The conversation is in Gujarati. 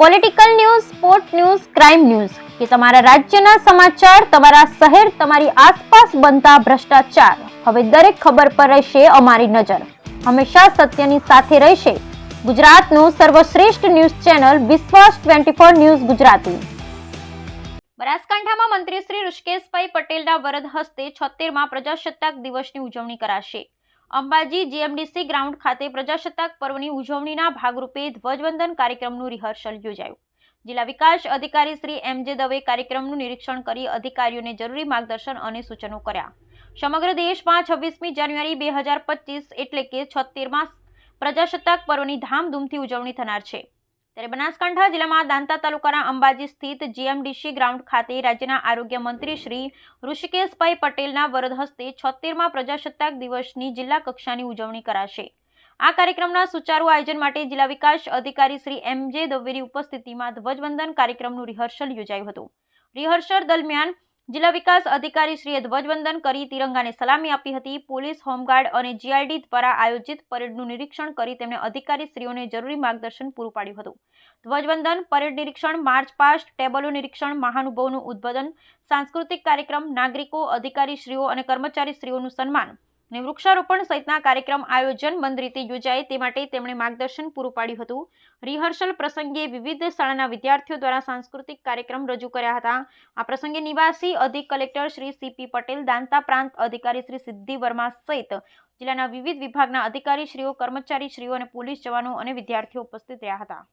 Political news sport news crime news કે તમારા રાજ્યના સમાચાર, તમારા શહેર, તમારી આસપાસ બનતા ભ્રષ્ટાચાર. હવે દરેક ખબર પર રહેશે અમારી નજર. હંમેશા સત્યની સાથે રહેશે. ગુજરાતનું સર્વશ્રેષ્ઠ ન્યૂઝ ચેનલ વિશ્વાસ ટ્વેન્ટી ફોર ન્યૂઝ ગુજરાતી. બનાસકાંઠામાં મંત્રી શ્રી ઋષિકેશભાઈ પટેલના વરદ હસ્તે છોતેરમાં પ્રજાસત્તાક દિવસની ઉજવણી કરાશે. અંબાજી જીએમડીસી ગ્રાઉન્ડ ખાતે પ્રજાસત્તાક પર્વની ઉજવણીના ભાગરૂપે ધ્વજવંદન કાર્યક્રમનું રિહર્સલ યોજાયું. જિલ્લા વિકાસ અધિકારી શ્રી એમ જે દવે કાર્યક્રમનું નિરીક્ષણ કરી અધિકારીઓને જરૂરી માર્ગદર્શન અને સૂચનો કર્યા. સમગ્ર દેશમાં છવ્વીસમી જાન્યુઆરી બે હજાર પચીસ એટલે કે છોતેરમાં પ્રજાસત્તાક પર્વની ધામધૂમથી ઉજવણી થનાર છે. ત્યારે બનાસકાંઠા જિલ્લામાં દાંતા તાલુકાના અંબાજી સ્થિત જીએમડીસી ગ્રાઉન્ડ ખાતે રાજ્યના આરોગ્ય મંત્રી શ્રી ઋષિકેશભાઈ પટેલના વરદ હસ્તે છોતેરમાં પ્રજાસત્તાક દિવસની જિલ્લા કક્ષાની ઉજવણી કરાશે. આ કાર્યક્રમના સુચારુ આયોજન માટે જિલ્લા વિકાસ અધિકારી શ્રી એમ જે દવેની ઉપસ્થિતિમાં ધ્વજવંદન કાર્યક્રમનું રિહર્સલ યોજાયું હતું. રિહર્સલ દરમિયાન જિલ્લા વિકાસ અધિકારી ધ્વજવંદન કરી તિરંગાને સલામી આપી હતી. પોલીસ, હોમગાર્ડ અને જીઆરડી દ્વારા આયોજિત પરેડનું નિરીક્ષણ કરી તેમણે અધિકારીશ્રીઓને જરૂરી માર્ગદર્શન પૂરું પાડ્યું હતું. ધ્વજવંદન, પરેડ નિરીક્ષણ, માર્ચ પાસ્ટ, ટેબલો નિરીક્ષણ, મહાનુભાવોનું ઉદ્બોધન, સાંસ્કૃતિક કાર્યક્રમ, નાગરિકો, અધિકારીશ્રીઓ અને કર્મચારીશ્રીઓનું સન્માન અને વૃક્ષારોપણ સહિતના કાર્યક્રમ આયોજન બંધ રીતે યોજાય તે માટે તેમણે માર્ગદર્શન પૂરું પાડ્યું હતું. રિહર્સલ પ્રસંગે વિવિધ શાળાના વિદ્યાર્થીઓ દ્વારા સાંસ્કૃતિક કાર્યક્રમ રજૂ કર્યા હતા. આ પ્રસંગે નિવાસી અધિક collector Shri C P Patel, Danta પ્રાંત અધિકારી શ્રી સિદ્ધિ વર્મા સહિત જિલ્લાના વિવિધ વિભાગના અધિકારીશ્રીઓ, કર્મચારીશ્રીઓ અને પોલીસ જવાનો અને વિદ્યાર્થીઓ ઉપસ્થિત રહ્યા હતા.